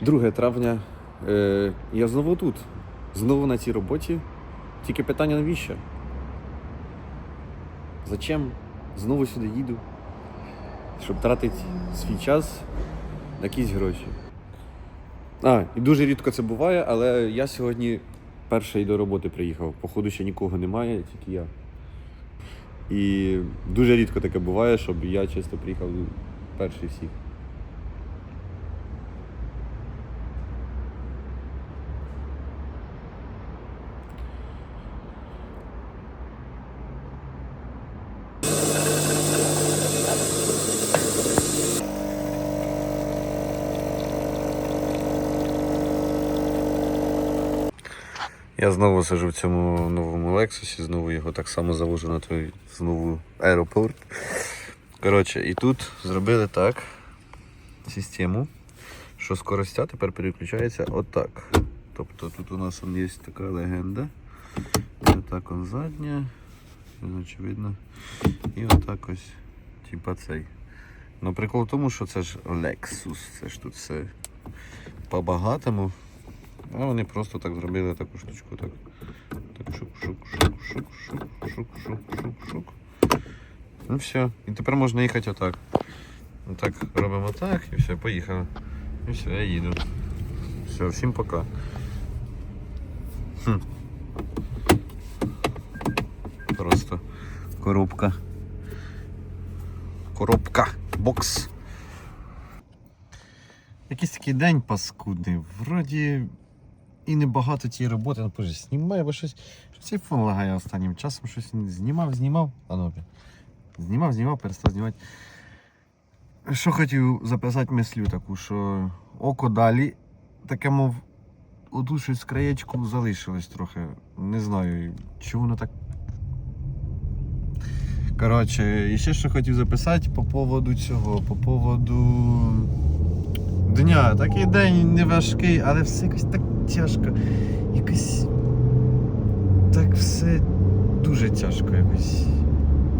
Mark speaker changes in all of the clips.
Speaker 1: Друге травня. Е, я знову тут. Знову на цій роботі. Тільки питання навіщо? Зачем? Знову сюди їду. Щоб тратити свій час на якісь гроші. А, і дуже рідко це буває, але я сьогодні перший до роботи приїхав. Походу ще нікого немає, тільки я. І дуже рідко таке буває, щоб я чисто приїхав перший всіх. Я знову сижу в цьому новому Лексусі, знову його так само завожу на той знову аеропорт. Коротше, і тут зробили так систему, що скоростя тепер переключається отак. Тобто тут у нас є така легенда. Отак он задня, очевидно. І отак ось, типа цей. Ну прикол в тому, що це ж Lexus, це ж тут все по-багатому. А вони просто так зробили таку штучку. Так, так шук-шук-шук-шук-шук-шук-шук-шук. Ну все. І тепер можна їхати отак. Так, робимо так і все, поїхали. І все, я їду. Все, всім пока. Хм. Просто коробка. Коробка, бокс. Якийсь такий день паскудний. Вроді і небагато тієї роботи, ну боже, знімає, бо щось. Щось цей фон лагає останнім часом, щось знімав, знімав, а ну. Знімав, знімав, перестав знімати. Що хотів записати мислю таку, що око далі, таке, мов, отут щось краєчку залишилось трохи. Не знаю, чи воно так. Коротше, і ще що хотів записати по поводу цього, по поводу дня. Такий день не важкий, але все якось так тяжко. Якось так все дуже тяжко якось.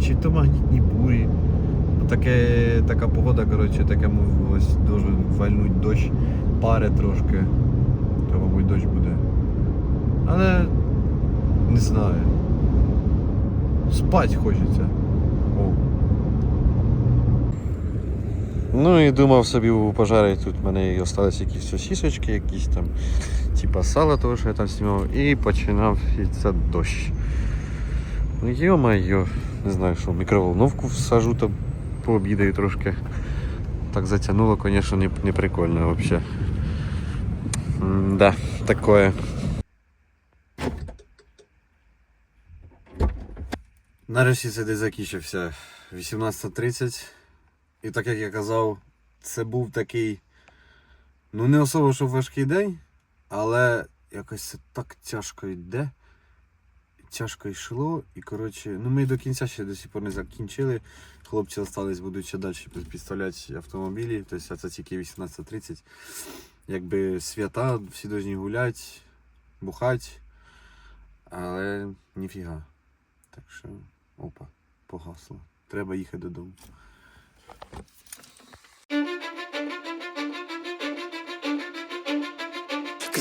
Speaker 1: Чи то магнітні бурі. Ну, Таке, така погода, коротше, таке мов, ось дуже вальнуть дощ, пари трошки. То, мабуть, дощ буде. Але не знаю. Спать хочеться. О. Ну і думав собі пожарити тут в мене і остались якісь сосісочки, якісь там, типа сала того, що я там знімав, і починав це дощ. Ну йо-майо, не знаю, що в мікроволновку всажу там пообідаю трошки. Так затягнуло, звісно, не, не прикольно взагалі. Да, такое. Нарешті цей день закінчився 18.30. І так як я казав, це був такий, ну не особо що важкий день, але якось це так тяжко йде. Тяжко йшло. І коротше, ну ми до кінця ще до сих пор не закінчили. Хлопці залишились, будуть ще далі підставляти автомобілі. Тобто це тільки 18.30. Якби свята, всі повинні гуляти, бухати. Але ніфіга. Так що, опа, погасло. Треба їхати додому.